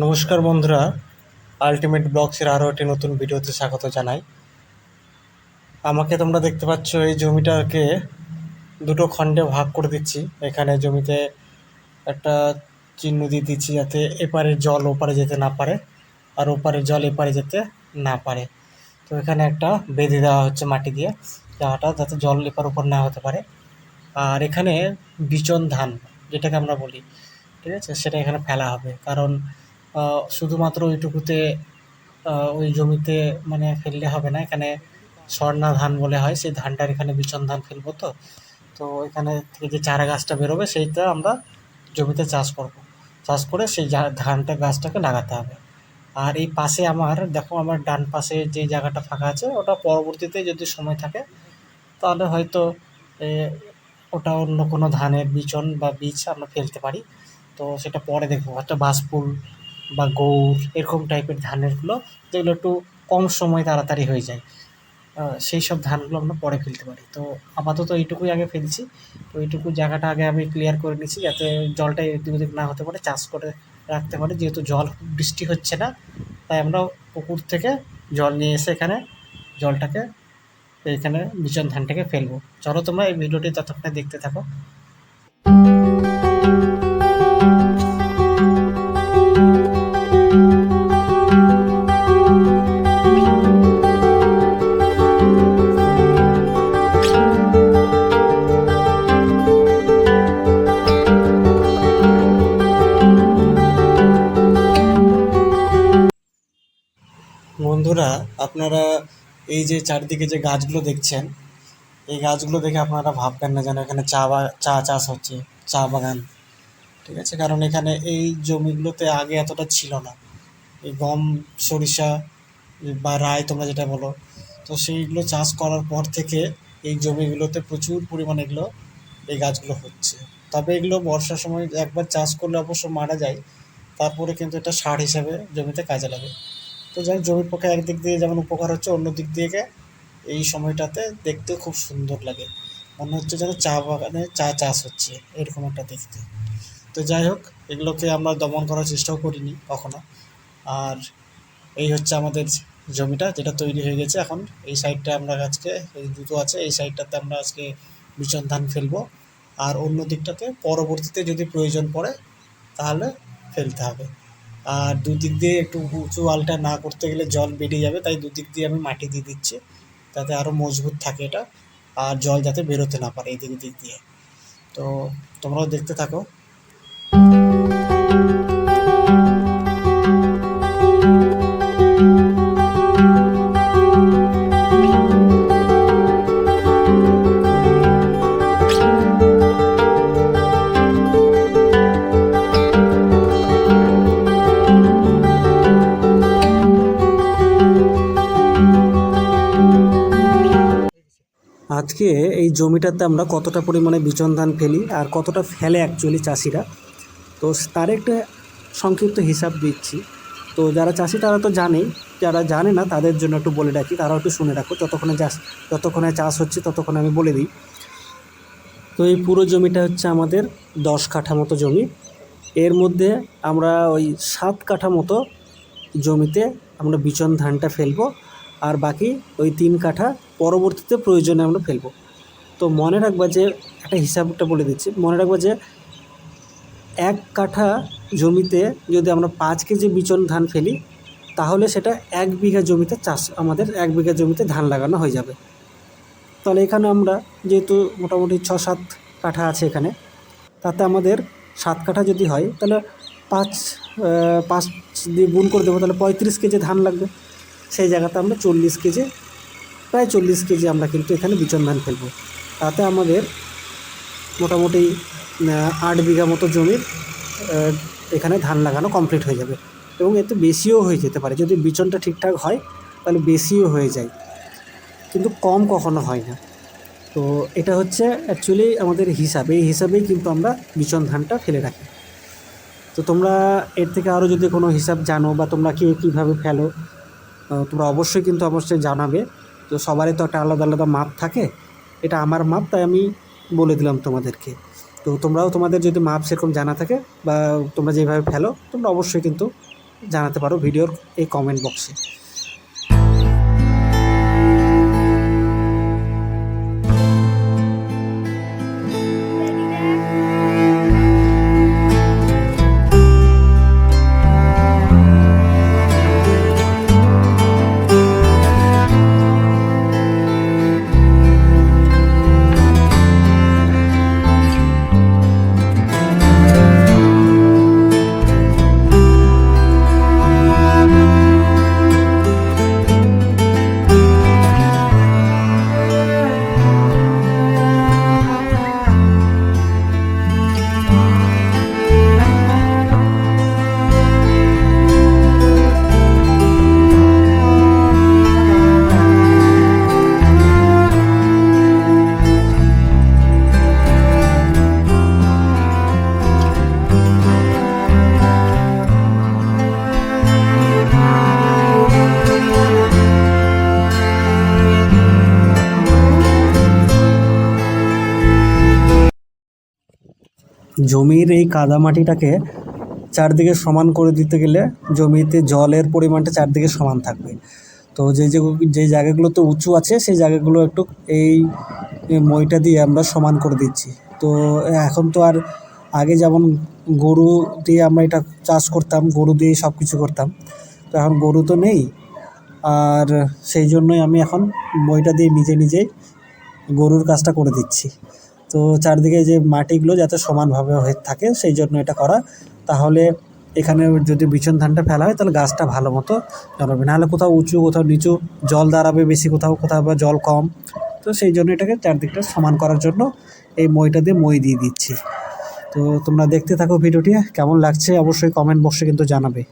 নমস্কার বন্ধুরা আলটিমেট ব্লগসের আরও একটি নতুন ভিডিওতে স্বাগত জানাই। আমাকে তোমরা দেখতে পাচ্ছ, এই জমিটাকে দুটো খণ্ডে ভাগ করে দিচ্ছি। এখানে জমিতে একটা চিহ্ন দিয়ে দিচ্ছি যাতে এপারের জল ওপারে যেতে না পারে আর ওপারের জল এপারে যেতে না পারে। তো এখানে একটা বেঁধে দেওয়া হচ্ছে মাটি দিয়ে জায়গাটা যাতে জল এপার ওপর না হতে পারে। আর এখানে বিচন ধান, যেটাকে আমরা বলি, ঠিক আছে? সেটা এখানে ফেলা হবে। কারণ শুধুমাত্র ওইটুকুতে ওই জমিতে মানে ফেললে হবে না। এখানে স্বর্ণা ধান বলে হয়, সেই ধানটার এখানে বিচন ধান ফেলব তো। তো এখানে থেকে যে চারা গাছটা বেরোবে, সেইটা আমরা জমিতে চাষ করব। চাষ করে সেই ধানটা, গাছটাকে লাগাতে হবে। আর এই পাশে আমার, দেখো আমার ডান পাশে যে জায়গাটা ফাঁকা আছে, ওটা পরবর্তীতে যদি সময় থাকে, তাহলে হয়তো ওটা অন্য কোনো ধানের বিচন বা বীজ আমরা ফেলতে পারি। তো সেটা পরে দেখব। একটা বাসফুল বা গৌর এরকম টাইপের ধানেরগুলো যেগুলো একটু কম সময় তাড়াতাড়ি হয়ে যায়। সেই সব ধানগুলো আমরা পরে ফেলতে পারি। তো আপাতত এইটুকুই আগে ফেলছি। তো এইটুকু জায়গাটা আগে আমি ক্লিয়ার করে নিচ্ছি যাতে জলটা এদিক ওদিক না হতে পারে, চাষ করে রাখতে পারে। যেহেতু জল, বৃষ্টি হচ্ছে না, তাই আমরা পুকুর থেকে জল নিয়ে এসে এখানে জলটাকে এখানে বিচন ধানটাকে ফেলব। চলো তোমরা এই ভিডিওটি ততক্ষণে দেখতে থাকো। আপনারা এই যে চারিদিকে যে গাছগুলো দেখছেন, এই গাছগুলো দেখে আপনারা ভাববেন না যেন এখানে চা বা, চা চাষ হচ্ছে, চা বাগান। ঠিক আছে? কারণ এখানে এই জমিগুলোতে আগে এতটা ছিল না। এই গম, সরিষা বা রায় তোমরা যেটা বলো, তো সেইগুলো চাষ করার পর থেকে এই জমিগুলোতে প্রচুর পরিমাণে এগুলো, এই গাছগুলো হচ্ছে। তবে এগুলো বর্ষার সময় একবার চাষ করলে অবশ্য মারা যায়, তারপরে কিন্তু এটা সার হিসাবে জমিতে কাজে লাগে। তো যাই জমির পক্ষে একদিক দিয়ে যেমন উপকার হচ্ছে, অন্য দিক দিয়ে এই সময়টাতে দেখতে খুব সুন্দর লাগে। মনে হচ্ছে যেন চা বাগানে চা চাষ হচ্ছে, এরকম একটা দেখতে। তো যাই হোক, এগুলোকে আমরা দমন করার চেষ্টাও করিনি কখনো। আর এই হচ্ছে আমাদের জমিটা, যেটা তৈরি হয়ে গেছে এখন। এই সাইডটা আমরা আজকে, এই দুটো আছে, এই সাইডটাতে আমরা আজকে বিচন ধান ফেলব। আর অন্য দিকটাতে পরবর্তীতে যদি প্রয়োজন পড়ে, তাহলে ফেলতে হবে। আর দুদিক দিয়ে একটু উঁচু আলটা না করতে গেলে জল বেরিয়ে যাবে, তাই দুদিক দিয়ে আমি মাটি দিয়ে দিচ্ছি, তাতে আরও মজবুত থাকে এটা, আর জল যাতে বেরোতে না পারে এই দিক দিক দিয়ে। তো তোমরাও দেখতে থাকো। আজকে এই জমিটাতে আমরা কতটা পরিমাণে বিচন ধান ফেলি আর কতটা ফেলে অ্যাকচুয়ালি চাষিরা? তো তার একটা সংক্ষিপ্ত হিসাব দিচ্ছি। তো যারা চাষি তারা তো জানেই, যারা জানে না তাদের জন্য একটু বলে রাখি, তারাও একটু শুনে রাখো। যতক্ষণে চাষ যতক্ষণে চাষ হচ্ছে ততক্ষণে আমি বলে দিই। তো এই পুরো জমিটা হচ্ছে আমাদের দশ কাঠা মতো জমি। এর মধ্যে আমরা ওই সাত কাঠা মতো জমিতে আমরা বিচন ধানটা ফেলব। আর বাকি ওই তিন কাঠা পরবর্তীতে প্রয়োজনে আমরা ফেলব। তো মনে রাখবা যে, একটা হিসাবটা বলে দিচ্ছি, মনে রাখবা যে, এক কাঠা জমিতে যদি আমরা পাঁচ কেজি বিচন ধান ফেলি, তাহলে সেটা এক বিঘা জমিতে চাষ, আমাদের এক বিঘা জমিতে ধান লাগানো হয়ে যাবে। তাহলে এখানে আমরা যেহেতু মোটামুটি ছ সাত কাঠা আছে এখানে, তাতে আমাদের সাত কাঠা যদি হয়, তাহলে পাঁচ পাঁচ দিয়ে গুণ করে দেবো, তাহলে পঁয়ত্রিশ কেজি ধান লাগবে। সেই জায়গাতে আমরা চল্লিশ কেজি, প্রায় চল্লিশ কেজি আমরা কিন্তু এখানে বিচন ধান ফেলব। তাতে আমাদের মোটামুটি আট বিঘা মতো জমির এখানে ধান লাগানো কমপ্লিট হয়ে যাবে। এবং এতে বেশিও হয়ে যেতে পারে। যদি বিচনটা ঠিকঠাক হয়, তাহলে বেশিও হয়ে যায়। কিন্তু কম কখনো হয় না। তো এটা হচ্ছে অ্যাকচুয়ালি আমাদের হিসাব। এই হিসাবেই কিন্তু আমরা বিচন ধানটা ফেলে রাখি। তো তোমরা এর থেকে আরও যদি কোনো হিসাব জানো বা তোমরা কে কীভাবে ফেলো তোমরা অবশ্যই কিন্তু অবশ্যই জানাবে। তো সবারই তো একটা আলাদা আলাদা মাপ থাকে। এটা আমার মাপ, তাই আমি বলে দিলাম তোমাদেরকে। তো তোমরাও তোমাদের যদি মাপ সেরকম জানা থাকে বা তোমরা যেভাবে ফেলো, তোমরা অবশ্যই কিন্তু জানাতে পারো ভিডিওর এই কমেন্ট বক্সে জমির এই কাদামাটিটাকে চারদিকে সমান করে দিতে গেলে জমিতে জলের পরিমাণটা চারদিকে সমান থাকবে। তো যে যে যে জায়গাগুলোতে উঁচু আছে, সেই জায়গাগুলো একটু এই মইটা দিয়ে আমরা সমান করে দিচ্ছি। তো এখন তো আর আগে যেমন গরু দিয়ে আমরা এটা চাষ করতাম, গরু দিয়েই সব কিছু করতাম। তো এখন গরু তো নেই। আর সেই জন্যই আমি এখন মইটা দিয়ে নিজে নিজেই গরুর কাজটা করে দিচ্ছি। তো চারদিকে যে মাটিগুলো যাতে সমানভাবে হয়ে থাকে, সেই জন্য এটা করা। তাহলে এখানে যদি বিছন ধানটা ফেলা হয়, তাহলে গাছটা ভালো মতো জন্মাবে। নাহলে কোথাও উঁচু, কোথাও নিচু, জল দাঁড়াবে বেশি, কোথাও কোথাও বা জল কম। তো সেই জন্য এটাকে চারদিকটা সমান করার জন্য এই মইটা দিয়ে মই দিয়ে দিচ্ছি। তো তোমরা দেখতে থাকো ভিডিওটি, কেমন লাগছে অবশ্যই কমেন্ট বক্সে কিন্তু জানাবে।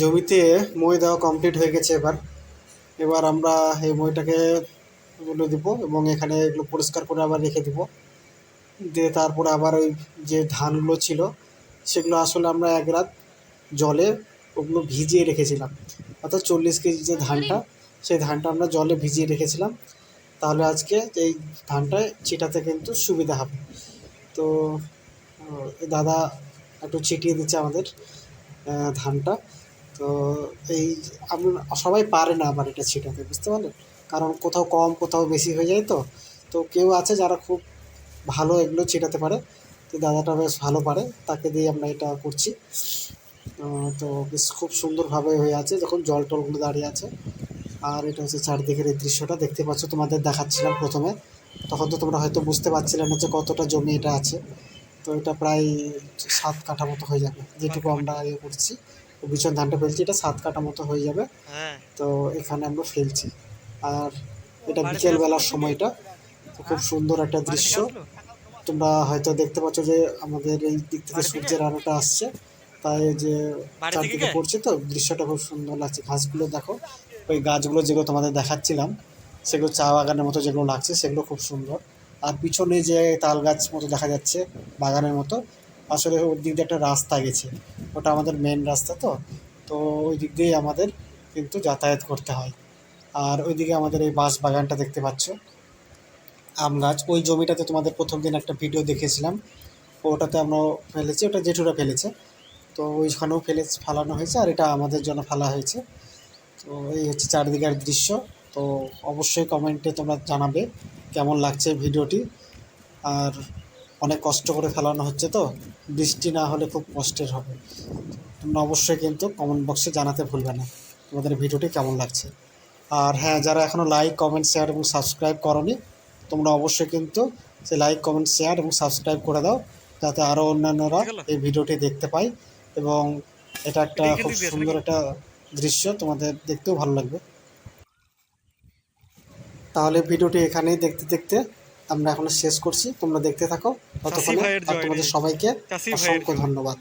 জমিতে মই দেওয়া কমপ্লিট হয়ে গেছে এবার। এবার আমরা এই মইটাকে এগুলো দিব এবং এখানে এগুলো পরিষ্কার করে আবার রেখে দিব। দিয়ে তারপরে আবার ওই যে ধানগুলো ছিল, সেগুলো আসলে আমরা এক রাত জলে ওগুলো ভিজিয়ে রেখেছিলাম। অর্থাৎ চল্লিশ কেজি যে ধানটা, সেই ধানটা আমরা জলে ভিজিয়ে রেখেছিলাম। তাহলে আজকে এই ধানটা ছিটাতে কিন্তু সুবিধা হবে। তো দাদা একটু ছিটিয়ে দিচ্ছে আমাদের ধানটা। তো এই আমি সবাই পারে না আবার এটা ছিটাতে, বুঝতে পারলেন কারণ কোথাও কম, কোথাও বেশি হয়ে যায় তো। তো কেউ আছে যারা খুব ভালো এগুলো ছিটাতে পারে। তো দাদাটা বেশ ভালো পারে, তাকে দিয়ে আমরা এটা করছি। তো বেশ খুব সুন্দরভাবে হয়ে আছে যখন জল টলগুলো দাঁড়িয়ে আছে। আর এটা হচ্ছে চারদিকের এই দৃশ্যটা, দেখতে পাচ্ছ, তোমাদের দেখাচ্ছিলাম প্রথমে। তখন তো তোমরা হয়তো বুঝতে পারছিলে না যে কতটা জমি এটা আছে। তো এটা প্রায় সাত কাঠা মতো হয়ে যাবে, যেটুকু আমরা ইয়ে করছি। বিছন ধানটা ফেলছি এটা সাত কাঠা মতো হয়ে যাবে। হ্যাঁ। তো এখানে আমরা ফেলছি। আর এটা বিকেলবেলার সময়টা। খুব সুন্দর একটা দৃশ্য। তোমরা হয়তো দেখতে পাচ্ছ যে আমাদের এই দিক থেকে সূর্যের আলোটা আসছে। তাই যে চারদিকে পড়ছে তো দৃশ্যটা খুব সুন্দর লাগছে। ঘাসগুলো দেখো ওই গাছগুলো যেগুলো তোমাদের দেখাচ্ছিলাম সেগুলো চা বাগানের মতো যেগুলো লাগছে সেগুলো খুব সুন্দর। আর পিছনে যে তাল গাছ মতো দেখা যাচ্ছে বাগানের মতো আসলে ওর দিক দিয়ে একটা রাস্তা গেছে। ওটা আমাদের মেন রাস্তা তো। তো ওই দিক দিয়েই আমাদের কিন্তু যাতায়াত করতে হয়। আর ওইদিকে আমাদের এই বাঁশ বাগানটা দেখতে পাচ্ছ। আম গাছ। ওই জমিটাতে তোমাদের প্রথম দিন একটা ভিডিও দেখেছিলাম। ওটাতে আমরা ফেলেছি। ওটা জেঠুরা ফেলেছে। তো ওইখানেও ফেলে ফালানো হয়েছে। আর এটা আমাদের জন্য ফেলা হয়েছে। তো এই হচ্ছে চারিদিকের দৃশ্য। তো অবশ্যই কমেন্টে তোমরা জানাবে কেমন লাগছে ভিডিওটি আর অনেক কষ্ট করে ফেলানো হচ্ছে তো। বৃষ্টি না হলে খুব কষ্টের হবে। তোমরা অবশ্যই কিন্তু কমেন্ট বক্সে জানাতে ভুলবে না। তোমাদের ভিডিওটি কেমন লাগছে? আর হ্যাঁ যারা এখনও লাইক কমেন্ট শেয়ার এবং সাবস্ক্রাইব করনি তোমরা অবশ্যই কিন্তু সে লাইক কমেন্ট শেয়ার এবং সাবস্ক্রাইব করে দাও। যাতে আরও অন্যান্যরা এই ভিডিওটি দেখতে পায় এবং এটা একটা খুব সুন্দর একটা দৃশ্য তোমাদের দেখতেও ভালো লাগবে। তাহলে ভিডিওটি এখানেই দেখতে দেখতে আমরা এখন শেষ করছি। তোমরা দেখতে থাকো। ততক্ষণে তোমাদের সবাইকে অসংখ্য ধন্যবাদ।